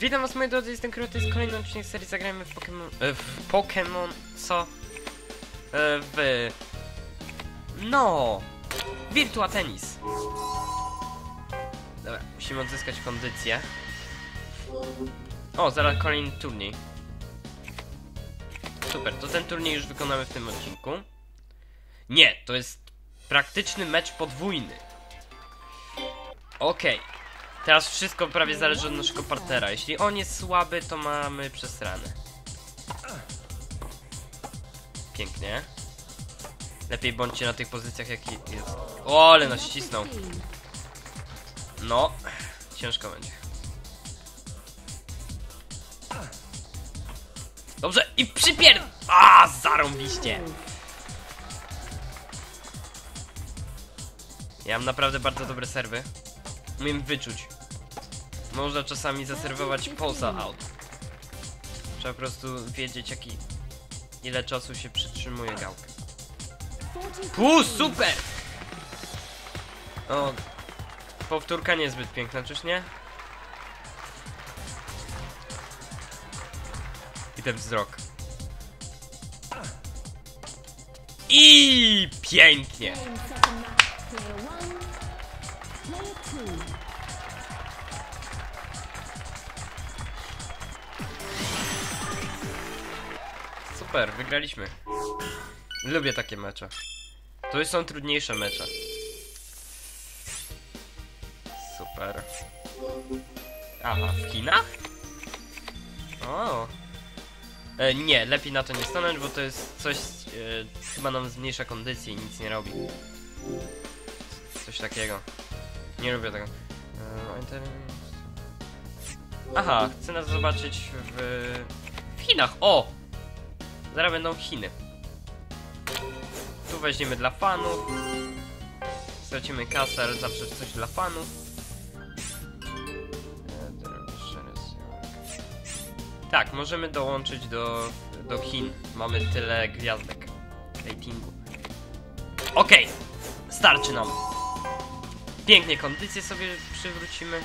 Witam was moi drodzy, jestem Kuro, to jest kolejny odcinek serii Zagrajmy w Pokémon... E, w Pokémon... co? E, w... No! Virtua Tennis! Dobra, musimy odzyskać kondycję. O, zaraz kolejny turniej. Super, to ten turniej już wykonamy w tym odcinku. Nie, to jest praktyczny mecz podwójny. Okej. Teraz wszystko prawie zależy od naszego partnera. Jeśli on jest słaby, to mamy przesrane. Pięknie. Lepiej bądźcie na tych pozycjach, jaki jest. O, ale nas ścisnął. No, ciężko będzie. Dobrze, i przypier... A, zarąbiście! Ja mam naprawdę bardzo dobre serwy. Umiem wyczuć. Można czasami zaserwować posa out. Trzeba po prostu wiedzieć jaki... Ile czasu się przytrzymuje gałkę. U, super! O, powtórka niezbyt piękna, czyż nie? I ten wzrok. I pięknie! Super, wygraliśmy. Lubię takie mecze. To są trudniejsze mecze. Super. Aha, w Chinach? O. E, nie, lepiej na to nie stanąć, bo to jest coś, e, chyba nam zmniejsza kondycję i nic nie robi. Coś takiego. Nie lubię tego. E, Aha, chcę nas zobaczyć w, w Chinach. O! Zaraz będą Chiny. Tu weźmiemy dla fanów. Stracimy kasę, ale zawsze coś dla fanów. Tak, możemy dołączyć do, do Chin. Mamy tyle gwiazdek ratingu. Okej, starczy nam. Pięknie kondycję sobie przywrócimy.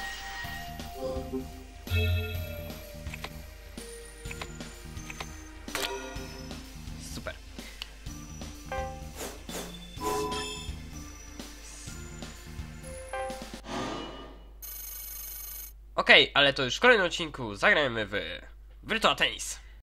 Okej, ale to już w kolejnym odcinku zagrajmy w Virtua Tennis.